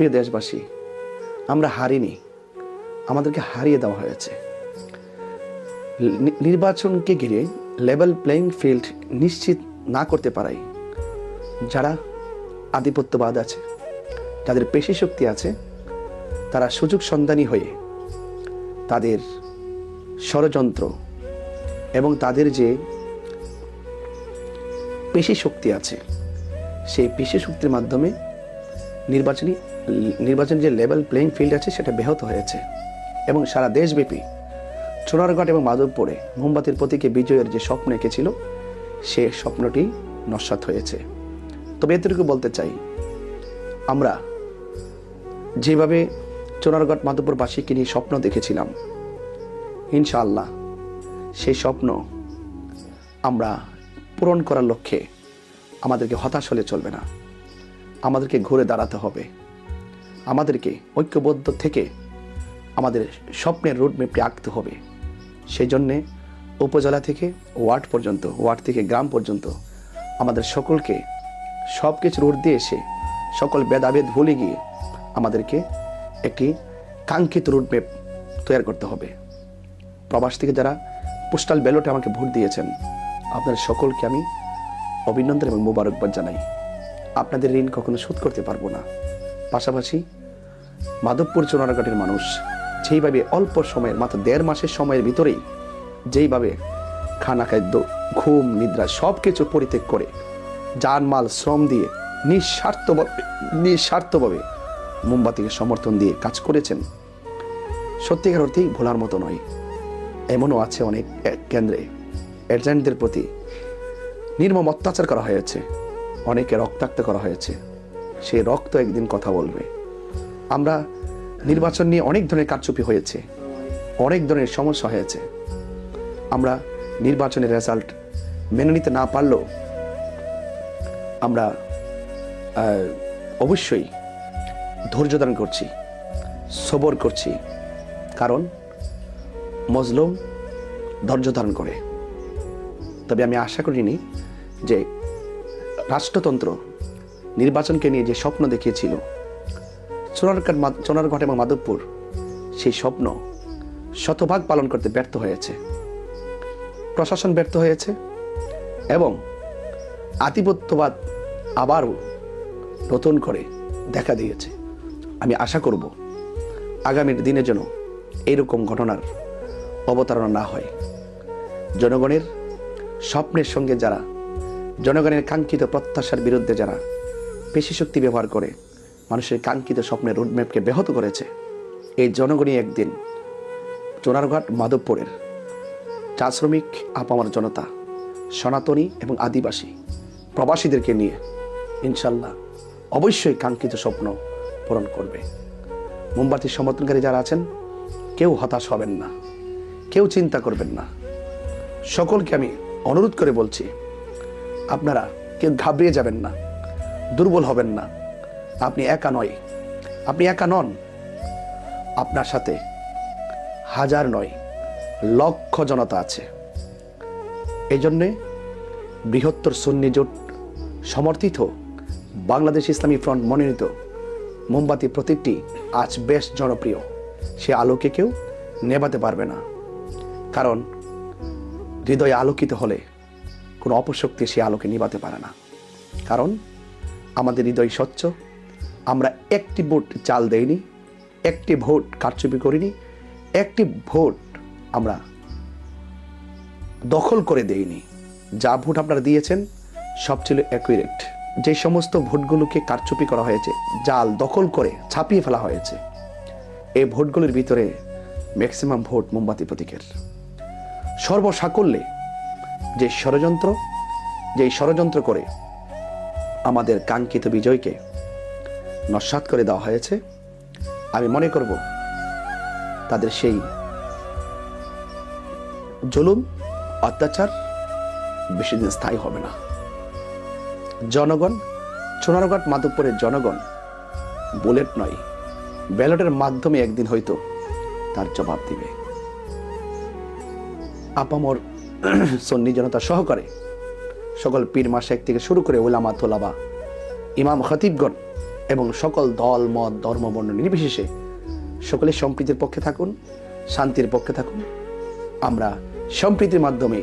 প্রিয় দেশবাসী, আমরা হারিনি। আমাদেরকে হারিয়ে দেওয়া হয়েছে। নির্বাচনকে ঘিরে লেভেল প্লেইং ফিল্ড নিশ্চিত না করতে পারাই, যারা আধিপত্যবাদ আছে, যাদের পেশি শক্তি আছে, তারা সুযোগ সন্ধানী হয়ে তাদের ষড়যন্ত্র এবং তাদের যে পেশি শক্তি আছে, সেই পেশি শক্তির মাধ্যমে নির্বাচনী নির্বাচনী যে লেভেল প্লেইং ফিল্ড আছে, সেটা ব্যাহত হয়েছে। এবং সারা দেশব্যাপী চোনারঘাট এবং মাধবপুরে মোমবাতির প্রতীকে বিজয়ের যে স্বপ্ন এঁকেছিল, সে স্বপ্নটি নস্বাত হয়েছে। তবে এতটুকু বলতে চাই, আমরা যেভাবে চোনারঘাট মাধবপুরবাসীকে নিয়ে স্বপ্ন দেখেছিলাম, ইনশাআল্লাহ সেই স্বপ্ন আমরা পূরণ করার লক্ষ্যে আমাদেরকে হতাশ হলে চলবে না। আমাদেরকে ঘুরে দাঁড়াতে হবে। আমাদেরকে ঐক্যবদ্ধ থেকে আমাদের স্বপ্নের রুটম্যাপটি আঁকতে হবে। সেই জন্যে উপজেলা থেকে ওয়ার্ড পর্যন্ত, ওয়ার্ড থেকে গ্রাম পর্যন্ত আমাদের সকলকে সব কিছুর ঊর্ধ্বে এসে সকল ভেদাভেদ ভুলে গিয়ে আমাদেরকে একটি কাঙ্ক্ষিত রুটম্যাপ তৈরি করতে হবে। প্রবাস থেকে যারা পোস্টাল ব্যালটে আমাকে ভোট দিয়েছেন, আপনাদের সকলকে আমি অভিনন্দন এবং মোবারকবাদ জানাই। আপনাদের ঋণ কখনো শোধ করতে পারব না। পাশাপাশি মাধবপুর চোনারঘাটের মানুষ যেইভাবে অল্প সময়ের, মাত্র দেড় মাসের সময়ের ভিতরেই যেইভাবে খানা খাদ্য, ঘুম, নিদ্রা সব কিছু পরিত্যাগ করে জানমাল, শ্রম দিয়ে নিঃস্বার্থভাবে নিঃস্বার্থভাবে মোমবাতিকে সমর্থন দিয়ে কাজ করেছেন, সত্যিকার অর্থেই ভোলার মতো নয়। এমনও আছে অনেক কেন্দ্রে। এজেন্টদের প্রতি নির্মম অত্যাচার করা হয়েছে। অনেকে রক্তাক্ত করা হয়েছে। সেই রক্ত একদিন কথা বলবে। আমরা নির্বাচন নিয়ে অনেক ধরনের কারচুপি হয়েছে, অনেক ধরনের সমস্যা হয়েছে। আমরা নির্বাচনের রেজাল্ট মেনে নিতে না পারলেও আমরা অবশ্যই ধৈর্য ধারণ করছি, সবর করছি, কারণ মজলুম ধৈর্য ধারণ করে। তবে আমি আশা করিনি যে রাষ্ট্রতন্ত্র নির্বাচনকে নিয়ে যে স্বপ্ন দেখিয়েছিল সোনারঘাট এবং মাধবপুর, সেই স্বপ্ন শতভাগ পালন করতে ব্যর্থ হয়েছে। প্রশাসন ব্যর্থ হয়েছে এবং আধিপত্যবাদ আবারও নতুন করে দেখা দিয়েছে। আমি আশা করব আগামীর দিনে যেন এইরকম ঘটনার অবতারণা না হয়। জনগণের স্বপ্নের সঙ্গে যারা, জনগণের কাঙ্ক্ষিত প্রত্যাশার বিরুদ্ধে যারা পেশি শক্তি ব্যবহার করে মানুষের কাঙ্ক্ষিত স্বপ্নের রোডম্যাপকে ব্যাহত করেছে। এই জনগণই একদিন চোনারঘাট মাধবপুরের চা শ্রমিক আপামার জনতা, সনাতনী এবং আদিবাসী প্রবাসীদেরকে নিয়ে ইনশাল্লাহ অবশ্যই কাঙ্ক্ষিত স্বপ্ন পূরণ করবে। মোমবাতির সমর্থনকারী যারা আছেন, কেউ হতাশ হবেন না, কেউ চিন্তা করবেন না। সকলকে আমি অনুরোধ করে বলছি, আপনারা কেউ ঘাবড়িয়ে যাবেন না, দুর্বল হবেন না। আপনি একা নয়। আপনি একা নন। আপনার সাথে হাজার নয়, লক্ষ জনতা আছে। এই জন্যে বৃহত্তর সুন্নি জোট সমর্থিত বাংলাদেশ ইসলামী ফ্রন্ট মনোনীত মোমবাতি প্রতীকটি আজ বেশ জনপ্রিয়। সে আলোকে কেউ নেভাতে পারবে না। কারণ হৃদয় আলোকিত হলে কোনো অপশক্তি সে আলোকে নিভাতে পারে না। কারণ আমাদের হৃদয় স্বচ্ছ আমরা একটি ভোট চাল দেইনি, একটি ভোট কারচুপি করিনি, একটি ভোট আমরা দখল করে দেইনি। যা ভোট আপনারা দিয়েছেন সব ছিল অ্যাকুরেট যে সমস্ত ভোটগুলোকে কারচুপি করা হয়েছে, জাল দখল করে ছাপিয়ে ফেলা হয়েছে এই ভোটগুলির ভিতরে ম্যাক্সিমাম ভোট মোমবাতি প্রতীকের। সর্বসাকল্যে যে ষড়যন্ত্র যে ষড়যন্ত্র করে আমাদের কাঙ্ক্ষিত বিজয়কে নস্বাত করে দেওয়া হয়েছে। আমি মনে করব তাদের সেই জুলুম, অত্যাচার বেশি দিন স্থায়ী হবে না। জনগণ সোনারঘাট মাধবপুরের জনগণ বুলেট নয়, ব্যালটের মাধ্যমে একদিন হয়তো তার জবাব দিবে। আপামর সন্নি জনতা সহকারে সকল পীর মাসেক থেকে শুরু করে ওলামা তোলাবা, ইমাম খতিবগণ এবং সকল দল, মত, ধর্ম, বর্ণ নির্বিশেষে সকলে সম্প্রীতির পক্ষে থাকুন, শান্তির পক্ষে থাকুন। আমরা সম্প্রীতির মাধ্যমে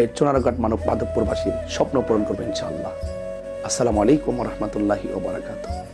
এর চোনারঘাট মানব মাধবপুরবাসীর স্বপ্ন পূরণ করবেন ইনশাআল্লাহ। আসসালামু আলাইকুম রহমতুল্লাহি ওবরাকাতুহ